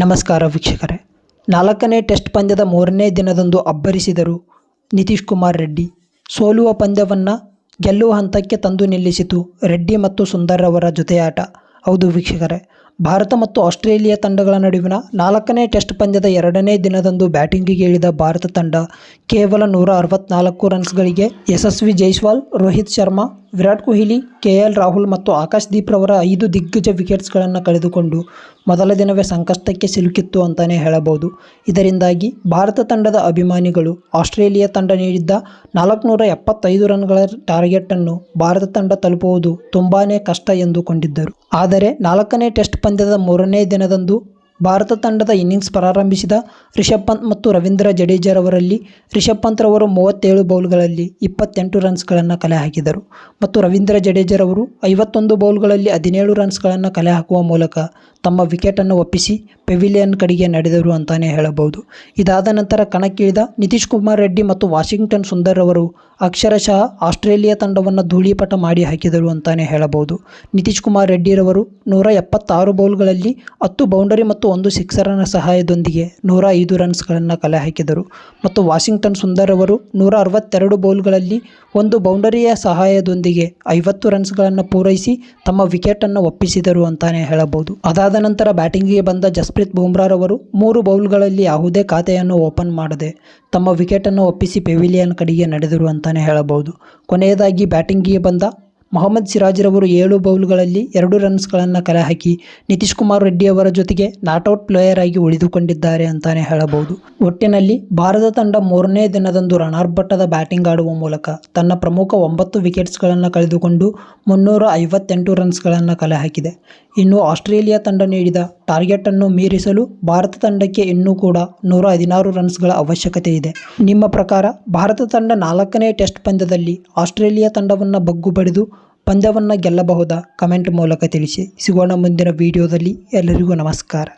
ನಮಸ್ಕಾರ ವೀಕ್ಷಕರೇ. ನಾಲ್ಕನೇ ಟೆಸ್ಟ್ ಪಂದ್ಯದ ಮೂರನೇ ದಿನದಂದು ಅಬ್ಬರಿಸಿದರು ನಿತೀಶ್ ಕುಮಾರ್ ರೆಡ್ಡಿ. ಸೋಲುವ ಪಂದ್ಯವನ್ನು ಗೆಲ್ಲುವ ಹಂತಕ್ಕೆ ತಂದು ನಿಲ್ಲಿಸಿತು ರೆಡ್ಡಿ ಮತ್ತು ಸುಂದರ್ ಅವರ ಜೊತೆಯಾಟ. ಹೌದು ವೀಕ್ಷಕರೇ, ಭಾರತ ಮತ್ತು ಆಸ್ಟ್ರೇಲಿಯಾ ತಂಡಗಳ ನಡುವಿನ ನಾಲ್ಕನೇ ಟೆಸ್ಟ್ ಪಂದ್ಯದ ಎರಡನೇ ದಿನದಂದು ಬ್ಯಾಟಿಂಗಿಗೆ ಇಳಿದ ಭಾರತ ತಂಡ ಕೇವಲ ನೂರ ಅರವತ್ನಾಲ್ಕು ರನ್ಸ್ಗಳಿಗೆ ಯಶಸ್ವಿ ಜೈಸ್ವಾಲ್, ರೋಹಿತ್ ಶರ್ಮಾ, ವಿರಾಟ್ ಕೊಹ್ಲಿ, ಕೆ ಎಲ್ ರಾಹುಲ್ ಮತ್ತು ಆಕಾಶ್ ದೀಪ್ ರವರ ಐದು ದಿಗ್ಗಜ ವಿಕೆಟ್ಸ್ಗಳನ್ನು ಕಳೆದುಕೊಂಡು ಮೊದಲ ದಿನವೇ ಸಂಕಷ್ಟಕ್ಕೆ ಸಿಲುಕಿತ್ತು ಅಂತಲೇ ಹೇಳಬಹುದು. ಇದರಿಂದಾಗಿ ಭಾರತ ತಂಡದ ಅಭಿಮಾನಿಗಳು ಆಸ್ಟ್ರೇಲಿಯಾ ತಂಡ ನೀಡಿದ್ದ ನಾಲ್ಕುನೂರ ಎಪ್ಪತ್ತೈದು ರನ್ಗಳ ಟಾರ್ಗೆಟನ್ನು ಭಾರತ ತಂಡ ತಲುಪುವುದು ತುಂಬಾ ಕಷ್ಟ ಎಂದುಕೊಂಡಿದ್ದರು. ಆದರೆ ನಾಲ್ಕನೇ ಟೆಸ್ಟ್ ಪಂದ್ಯದ ಮೂರನೇ ದಿನದಂದು ಭಾರತ ತಂಡದ ಇನ್ನಿಂಗ್ಸ್ ಪ್ರಾರಂಭಿಸಿದ ರಿಷಬ್ ಪಂತ್ ಮತ್ತು ರವೀಂದ್ರ ಜಡೇಜಾರವರಲ್ಲಿ ರಿಷಬ್ ಪಂತ್ ರವರು ಮೂವತ್ತೇಳು ಬೌಲ್ಗಳಲ್ಲಿ ಇಪ್ಪತ್ತೆಂಟು ರನ್ಸ್ಗಳನ್ನು ಕಲೆ ಹಾಕಿದರು. ಮತ್ತು ರವೀಂದ್ರ ಜಡೇಜಾರವರು ಐವತ್ತೊಂದು ಬೌಲ್ಗಳಲ್ಲಿ ಹದಿನೇಳು ರನ್ಸ್ಗಳನ್ನು ಕಲೆ ಹಾಕುವ ಮೂಲಕ ತಮ್ಮ ವಿಕೆಟನ್ನು ಒಪ್ಪಿಸಿ ಪೆವಿಲಿಯನ್ ಕಡೆಗೆ ನಡೆದರು ಅಂತಾನೆ ಹೇಳಬಹುದು. ಇದಾದ ನಂತರ ಕಣಕ್ಕಿಳಿದ ನಿತೀಶ್ ಕುಮಾರ್ ರೆಡ್ಡಿ ಮತ್ತು ವಾಷಿಂಗ್ಟನ್ ಸುಂದರ್ ಅವರು ಅಕ್ಷರಶಃ ಆಸ್ಟ್ರೇಲಿಯಾ ತಂಡವನ್ನು ಧೂಳಿಪಟ ಮಾಡಿ ಹಾಕಿದರು ಅಂತಾನೆ ಹೇಳಬಹುದು. ನಿತೀಶ್ ಕುಮಾರ್ ರೆಡ್ಡಿರವರು ನೂರ ಎಪ್ಪತ್ತಾರು ಬೌಲ್ಗಳಲ್ಲಿ ಹತ್ತು ಬೌಂಡರಿ ಮತ್ತು ಒಂದು ಸಿಕ್ಸರನ ಸಹಾಯದೊಂದಿಗೆ ನೂರ ಐದು ರನ್ಸ್ಗಳನ್ನು ಕಲೆ ಹಾಕಿದರು. ಮತ್ತು ವಾಷಿಂಗ್ಟನ್ ಸುಂದರ್ ಅವರು ನೂರ ಅರವತ್ತೆರಡು ಬೌಲ್ಗಳಲ್ಲಿ ಒಂದು ಬೌಂಡರಿಯ ಸಹಾಯದೊಂದಿಗೆ ಐವತ್ತು ರನ್ಸ್ಗಳನ್ನು ಪೂರೈಸಿ ತಮ್ಮ ವಿಕೆಟನ್ನು ಒಪ್ಪಿಸಿದರು ಅಂತಾನೆ ಹೇಳಬಹುದು. ಅದಾದ ನಂತರ ಬ್ಯಾಟಿಂಗಿಗೆ ಬಂದ ಜಸ್ಪ್ರೀತ್ ಬುಮ್ರಾರವರು ಮೂರು ಬೌಲ್ಗಳಲ್ಲಿ ಯಾವುದೇ ಖಾತೆಯನ್ನು ಓಪನ್ ಮಾಡದೆ ತಮ್ಮ ವಿಕೆಟನ್ನು ಒಪ್ಪಿಸಿ ಪೆವಿಲಿಯನ್ ಕಡೆಗೆ ನಡೆದರು ಅಂತಾನೆ ಹೇಳಬಹುದು. ಕೊನೆಯದಾಗಿ ಬ್ಯಾಟಿಂಗಿಗೆ ಬಂದ ಮೊಹಮ್ಮದ್ ಸಿರಾಜ್ರವರು ಏಳು ಬೌಲ್ಗಳಲ್ಲಿ ಎರಡು ರನ್ಸ್ಗಳನ್ನು ಕಲೆ ಹಾಕಿ ನಿತೀಶ್ ಕುಮಾರ್ ರೆಡ್ಡಿ ಅವರ ಜೊತೆಗೆ ನಾಟ್ಔಟ್ ಪ್ಲೇಯರ್ ಆಗಿ ಉಳಿದುಕೊಂಡಿದ್ದಾರೆ ಅಂತಾನೆ ಹೇಳಬಹುದು. ಒಟ್ಟಿನಲ್ಲಿ ಭಾರತ ತಂಡ ಮೂರನೇ ದಿನದಂದು ರಣಾರ್ಭಟದ ಬ್ಯಾಟಿಂಗ್ ಆಡುವ ಮೂಲಕ ತನ್ನ ಪ್ರಮುಖ ಒಂಬತ್ತು ವಿಕೆಟ್ಸ್ಗಳನ್ನು ಕಳೆದುಕೊಂಡು ಮುನ್ನೂರ ಐವತ್ತೆಂಟು ರನ್ಸ್ಗಳನ್ನು ಕಲೆ ಹಾಕಿದೆ ಇನ್ನು ಆಸ್ಟ್ರೇಲಿಯಾ ತಂಡ ನೀಡಿದ ಟಾರ್ಗೆಟನ್ನು ಮೀರಿಸಲು ಭಾರತ ತಂಡಕ್ಕೆ ಇನ್ನೂ ಕೂಡ ನೂರ ಹದಿನಾರು ರನ್ಸ್ಗಳ ಅವಶ್ಯಕತೆ ಇದೆ. ನಿಮ್ಮ ಪ್ರಕಾರ ಭಾರತ ತಂಡ ನಾಲ್ಕನೇ ಟೆಸ್ಟ್ ಪಂದ್ಯದಲ್ಲಿ ಆಸ್ಟ್ರೇಲಿಯಾ ತಂಡವನ್ನು ಬಗ್ಗು ಬಡಿದು ಪಂದ್ಯವನ್ನು ಗೆಲ್ಲಬಹುದಾ? ಕಮೆಂಟ್ ಮೂಲಕ ತಿಳಿಸಿ. ಸಿಗೋಣ ಮುಂದಿನ ವಿಡಿಯೋದಲ್ಲಿ ಎಲ್ಲರಿಗೂ ನಮಸ್ಕಾರ.